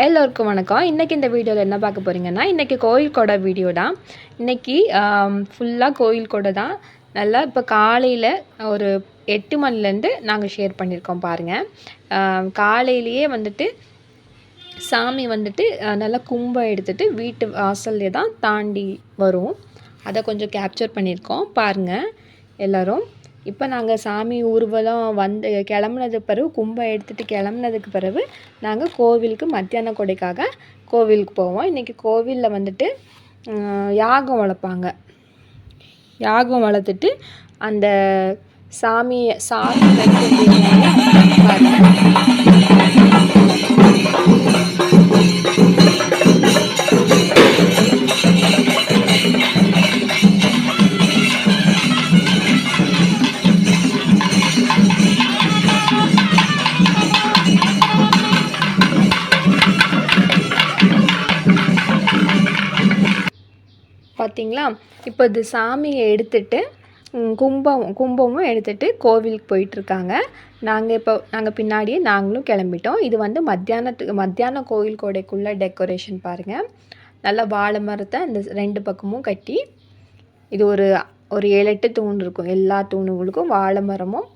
எல்லோருக்கும் வணக்கம். இன்றைக்கி இந்த வீடியோவில் என்ன பார்க்க போகிறீங்கன்னா இன்றைக்கி கோயில் கொடை வீடியோ தான். இன்றைக்கி ஃபுல்லாக கோயில் கொடை தான். நல்லா இப்போ காலையில் ஒரு எட்டு மணிலேருந்து நாங்கள் ஷேர் பண்ணியிருக்கோம் பாருங்கள் காலையிலேயே வந்துட்டு சாமி வந்துட்டு நல்லா கும்பம் எடுத்துட்டு வீட்டு வாசல்லே தான் தாண்டி வரும். அதை கொஞ்சம் கேப்சர் பண்ணியிருக்கோம் பாருங்கள் எல்லோரும். இப்போ நாங்கள் சாமி ஊர்வலம் வந்து கிளம்புனது பிறகு கும்பம் எடுத்துகிட்டு கிளம்புனதுக்கு பிறகு நாங்கள் கோவிலுக்கு மத்தியான கொடைக்காக கோவிலுக்கு போவோம். இன்றைக்கி கோவிலில் வந்துட்டு யாகம் வளர்ப்பாங்க. யாகம் வளர்த்துட்டு அந்த சாமியை சாமி வைக்க பார்த்தீங்களா இப்போ இது சாமியை எடுத்துட்டு கும்பம் கும்பமும் எடுத்துகிட்டு கோவிலுக்கு போயிட்டுருக்காங்க. நாங்கள் இப்போ நாங்கள் பின்னாடியே நாங்களும் கிளம்பிட்டோம். இது வந்து மத்தியானத்துக்கு மத்தியான கோவில் கோடைக்குள்ளே டெக்கரேஷன் பாருங்கள் நல்லா வாழை மரத்தை இந்த ரெண்டு பக்கமும் கட்டி இது ஒரு ஒரு ஏழு எட்டு தூண் இருக்கும். எல்லா தூணுகளுக்கும் வாழை மரமும்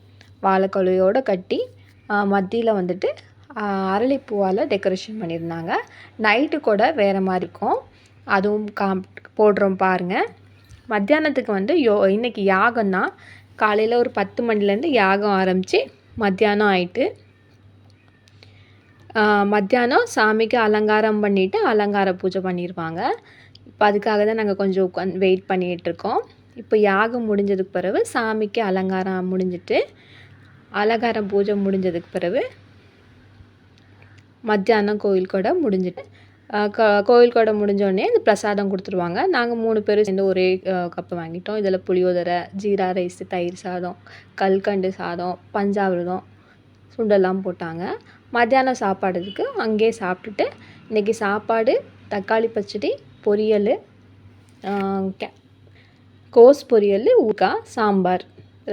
வாழைக்கொலையோடு கட்டி மத்தியில் வந்துட்டு அரளிப்பூவால் டெக்கரேஷன் பண்ணியிருந்தாங்க. நைட்டு கூட வேறு மாதிரி இருக்கும். அதுவும் காம் போடுறோம் பாருங்கள் மத்தியானத்துக்கு வந்து யோ இன்னைக்கு யாகம் தான் காலையில் ஒரு பத்து மணிலேருந்து யாகம் ஆரம்பித்து மத்தியானம் ஆயிட்டு மத்தியானம் சாமிக்கு அலங்காரம் பண்ணிவிட்டு அலங்கார பூஜை பண்ணிடுவாங்க இப்போ அதுக்காக தான் நாங்கள் கொஞ்சம் உட்காந்து வெயிட் பண்ணிகிட்ருக்கோம் இப்போ யாகம் முடிஞ்சதுக்கு பிறகு சாமிக்கு அலங்காரம் முடிஞ்சிட்டு அலங்காரம் பூஜை முடிஞ்சதுக்கு பிறகு மத்தியானம் கோயில் கூட முடிஞ்சிட்டு கோயில் கொடை முடிஞ்சோடனே இந்த பிரசாதம் கொடுத்துருவாங்க. நாங்கள் மூணு பேரும் சேர்ந்து ஒரே கப்பு வாங்கிட்டோம். இதில் புளியோதரை ஜீரா ரைஸ் தயிர் சாதம் கல்கண்டு சாதம் பஞ்சாவிரதம் சுண்டெல்லாம் போட்டாங்க. மத்தியானம் சாப்பாடுக்கு அங்கேயே சாப்பிட்டுட்டு இன்றைக்கி சாப்பாடு தக்காளி பச்சடி பொரியல் கோஸ் பொரியல் ஊறுகாய் சாம்பார்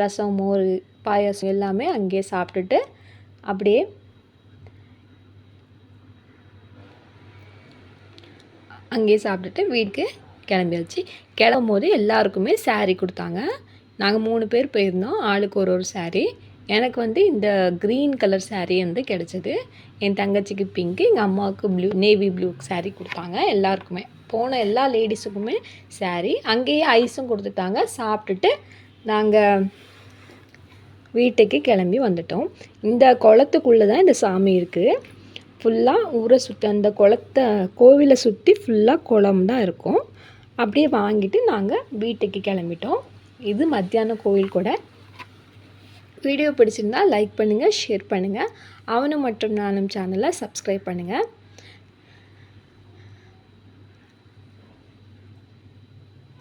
ரசம் மோர் பாயாசம் எல்லாமே அங்கேயே சாப்பிட்டுட்டு அப்படியே அங்கேயே சாப்பிட்டுட்டு வீட்டுக்கு கிளம்பியாச்சு. கிளம்பும் போது எல்லாருக்குமே சாரீ கொடுத்தாங்க. நாங்கள் மூணு பேர் போயிருந்தோம். ஆளுக்கு ஒரு ஒரு சாரீ எனக்கு வந்து இந்த க்ரீன் கலர் சாரீ வந்து கிடச்சிது. என் தங்கச்சிக்கு பிங்க்கு எங்கள் அம்மாவுக்கு ப்ளூ நேவி ப்ளூ சாரீ கொடுத்தாங்க எல்லாருக்குமே. போன எல்லா லேடிஸுக்குமே சாரீ அங்கேயே ஐஸும் கொடுத்துட்டாங்க. சாப்பிட்டுட்டு நாங்கள் வீட்டுக்கு கிளம்பி வந்துட்டோம். இந்த குளத்துக்குள்ளே தான் இந்த சாமி இருக்குது ஃபுல்லாக ஊரை சுற்றி அந்த குளத்த கோவிலை சுற்றி ஃபுல்லாக குளம் தான் இருக்கும். அப்படியே வாங்கிட்டு நாங்கள் வீட்டுக்கு கிளம்பிட்டோம். இது மத்தியான கோவில் கூட. வீடியோ பிடிச்சிருந்தா லைக் பண்ணுங்கள் ஷேர் பண்ணுங்கள் அவனும் மற்றும் நானும் சேனலை சப்ஸ்கிரைப் பண்ணுங்கள்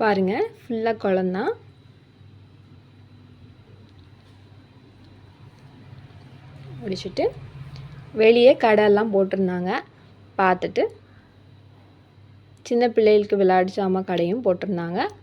பாருங்கள் ஃபுல்லாக குளம்தான் முடிச்சுட்டு வெளியே கடையெல்லாம் போட்டிருந்தாங்க. பார்த்துட்டு சின்ன பிள்ளைகளுக்கு விளையாட்டு சாமான் கடையும் போட்டிருந்தாங்க.